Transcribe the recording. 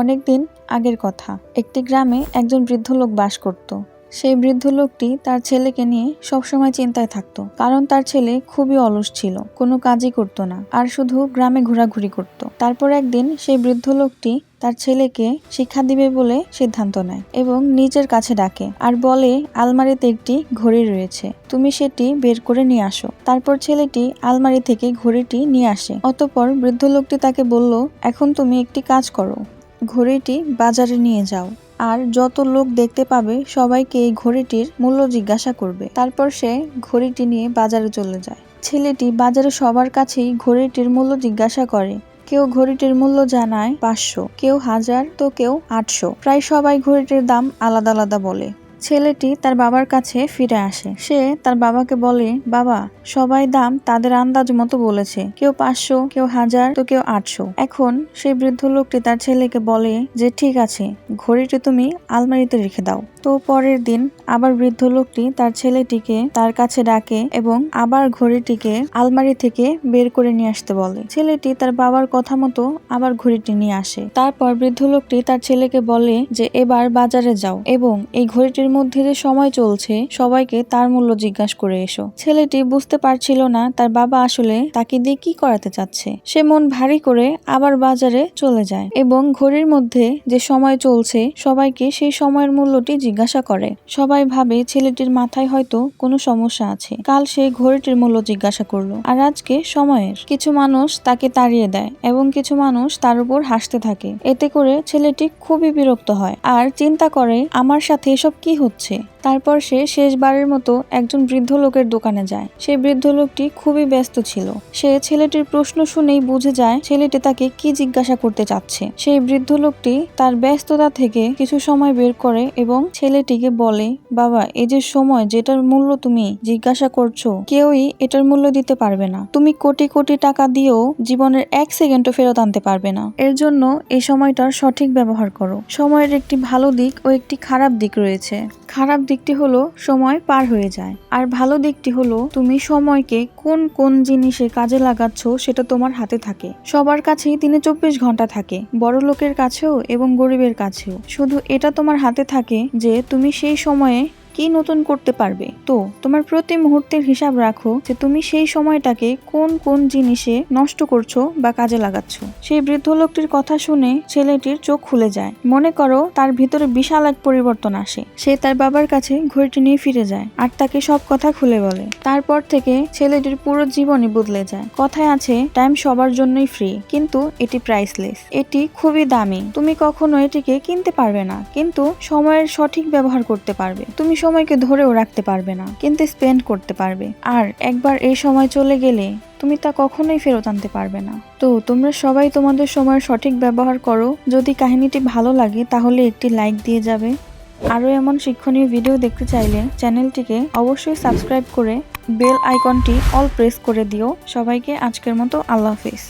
অনেকদিন আগের কথা। একটি গ্রামে একজন বৃদ্ধ লোক বাস করত। সেই বৃদ্ধ লোকটি তার ছেলেকে নিয়ে সবসময় চিন্তায় থাকতো, কারণ তার ছেলে খুবই অলস ছিল, কোনো কাজই করতো না, আর শুধু গ্রামে ঘোরাঘুরি করত। তারপর একদিন সেই বৃদ্ধ লোকটি তার ছেলেকে শিক্ষা দিবে বলে সিদ্ধান্ত নেয় এবং নিজের কাছে ডাকে আর বলে, আলমারিতে একটি ঘড়ি রয়েছে, তুমি সেটি বের করে নিয়ে আসো। তারপর ছেলেটি আলমারি থেকে ঘড়িটি নিয়ে আসে। অতপর বৃদ্ধ লোকটি তাকে বলল, এখন তুমি একটি কাজ করো। ঘড়িটি বাজারে নিয়ে যাও। আর যত লোক দেখতে পাবে, সবাইকে এই ঘড়িটির মূল্য জিজ্ঞাসা করবে। তারপর সে ঘড়িটি নিয়ে বাজারে চলে যায়। ছেলেটি বাজারে সবার কাছেই ঘড়িটির মূল্য জিজ্ঞাসা করে। কেউ ঘড়িটির মূল্য জানায় পাঁচশো, কেউ হাজার, তো কেউ আটশো। প্রায় সবাই ঘড়িটির দাম আলাদা আলাদা বলে। ছেলেটি তার বাবার কাছে ফিরে আসে। সে তার বাবাকে বলে, বাবা, সবাই দাম তাদের আন্দাজ মতো বলেছে। কেউ পাঁচশো, কেউ হাজার, তো কেউ আটশো। এখন সেই বৃদ্ধ লোকটি তার ছেলেকে বলে যে, ঠিক আছে, ঘড়িটি তুমি আলমারিতে রেখে দাও। তো পরের দিন আবার বৃদ্ধ লোকটি তার ছেলেটিকে তার কাছে ডাকে এবং আবার ঘড়িটিকে আলমারি থেকে বের করে নিয়ে আসতে বলে। ছেলেটি তার বাবার কথা মতো আবার ঘড়িটি নিয়ে আসে। তারপর বৃদ্ধ লোকটি তার ছেলেকে বলে যে, এবার বাজারে যাও এবং এই ঘড়িটির মধ্যে যে সময় চলছে, সবাইকে তার মূল্য জিজ্ঞাসা করে এসো। ছেলেটি বুঝতে পারছিল না তার বাবা আসলে তাকে দিয়ে কি করাতে চাচ্ছে। সে মন ভারী করে আবার বাজারে চলে যায় এবং ঘড়ির মধ্যে যে সময় চলছে, সবাইকে সেই সময়ের মূল্যটি জিজ্ঞাসা করে। সবাই ভাবে ছেলেটির মাথায় হয়তো কোনো সমস্যা আছে। কাল সে ঘড়িটির মূল্য জিজ্ঞাসা করল। আর আজকে সময়ের। কিছু মানুষ তাকে তাড়িয়ে দেয় এবং কিছু মানুষ তার উপর হাসতে থাকে। এতে করে ছেলেটি খুবই বিরক্ত হয়। আর চিন্তা করে, আমার সাথে এসব কি হচ্ছে। তারপর সে শেষবারের মতো একজন বৃদ্ধ লোকের দোকানে যায়। সেই বৃদ্ধ লোকটি খুবই ব্যস্ত ছিল। সে ছেলেটির প্রশ্ন শুনেই বুঝে যায় ছেলেটি তাকে কি জিজ্ঞাসা করতে চাচ্ছে। সেই বৃদ্ধ লোকটি তার ব্যস্ততা থেকে কিছু সময় বের করে এবং ছেলেটিকে বলে, বাবা, এই যে সময় যেটার মূল্য তুমি জিজ্ঞাসা করছ, কেউই এটার মূল্য দিতে পারবে না। তুমি কোটি কোটি টাকা দিয়েও জীবনের এক সেকেন্ডও ফেরত আনতে পারবে না। এর জন্য এই সময়টার সঠিক ব্যবহার করো। সময়ের একটি ভালো দিক ও একটি খারাপ দিক রয়েছে। খারাপ দিকটি হলো সময় পার হয়ে যায়, আর ভালো দিকটি হলো তুমি সময়কে কোন কোন জিনিসে কাজে লাগাচ্ছ সেটা তোমার হাতে থাকে। সবার কাছেই দিনে চব্বিশ ঘণ্টা থাকে, বড় লোকের কাছেও এবং গরিবের কাছেও। শুধু এটা তোমার হাতে থাকে যে তুমি সেই সময়ে কি নতুন করতে পারবে? তো, তোমার প্রতি মুহূর্তের হিসাব রাখো যে তুমি সেই সময়টাকে কোন কোন জিনিসে নষ্ট করছ বা কাজে লাগাচ্ছ। সেই বৃদ্ধ লোকটির কথা শুনে ছেলেটির চোখ খুলে যায়। মনে করো তার ভিতরে বিশাল এক পরিবর্তন আসে। সে তার বাবার কাছে ঘড়িটি নিয়ে ফিরে যায় আর তাকে সব কথা খুলে বলে। তারপর থেকে ছেলেটির পুরো জীবনই বদলে যায়। কথায় আছে টাইম সবার জন্যই ফ্রি কিন্তু এটি প্রাইসলেস এটি খুবই দামি। তুমি কখনো এটিকে কিনতে পারবে না, কিন্তু সময়ের সঠিক ব্যবহার করতে পারবে। তুমি সময়কে ধরেও রাখতে পারবে না, কিন্তু স্পেন্ড করতে পারবে। আর একবার এই সময় চলে গেলে তুমি তা কখনোই ফেরত আনতে পারবে না। তো তোমরা সবাই তোমাদের সময়ের সঠিক ব্যবহার করো। যদি কাহিনীটি ভালো লাগে, তাহলে একটি লাইক দিয়ে যাবে। আরও এমন শিক্ষণীয় ভিডিও দেখতে চাইলে চ্যানেলটিকে অবশ্যই সাবস্ক্রাইব করে বেল আইকনটি অল প্রেস করে দিও। সবাইকে আজকের মতো আল্লাহ হাফিজ।